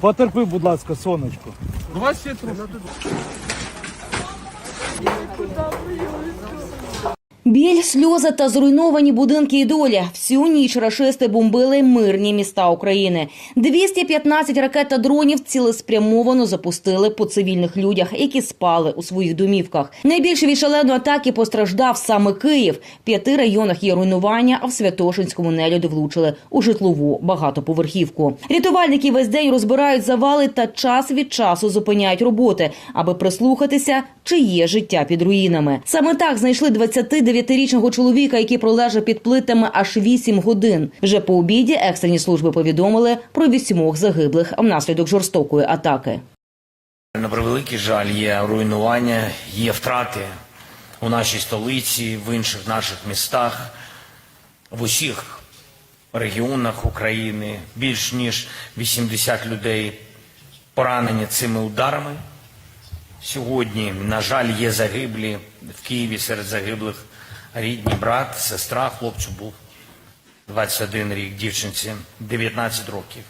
Потерпи, будь ласка, сонечко. Давай ще труп. Біль, сльози та зруйновані будинки і доля. Всю ніч рашисти бомбили мирні міста України. 215 ракет та дронів цілеспрямовано запустили по цивільних людях, які спали у своїх домівках. Найбільше від шаленої атаки постраждав саме Київ. В п'яти районах є руйнування, а в Святошинському нелюди влучили у житлову багатоповерхівку. Рятувальники весь день розбирають завали та час від часу зупиняють роботи, аби прислухатися, чи є життя під руїнами. Саме так знайшли 29-річного чоловіка, який пролежав під плитами аж 8 годин. Вже по обіді екстрені служби повідомили про вісьмох загиблих внаслідок жорстокої атаки. На превеликий жаль, є руйнування, є втрати у нашій столиці, в інших наших містах, в усіх регіонах України. Більш ніж 80 людей поранені цими ударами. Сьогодні, на жаль, є загиблі в Києві серед загиблих рідні брат, сестра, хлопцю був 21 рік, дівчинці 19 років.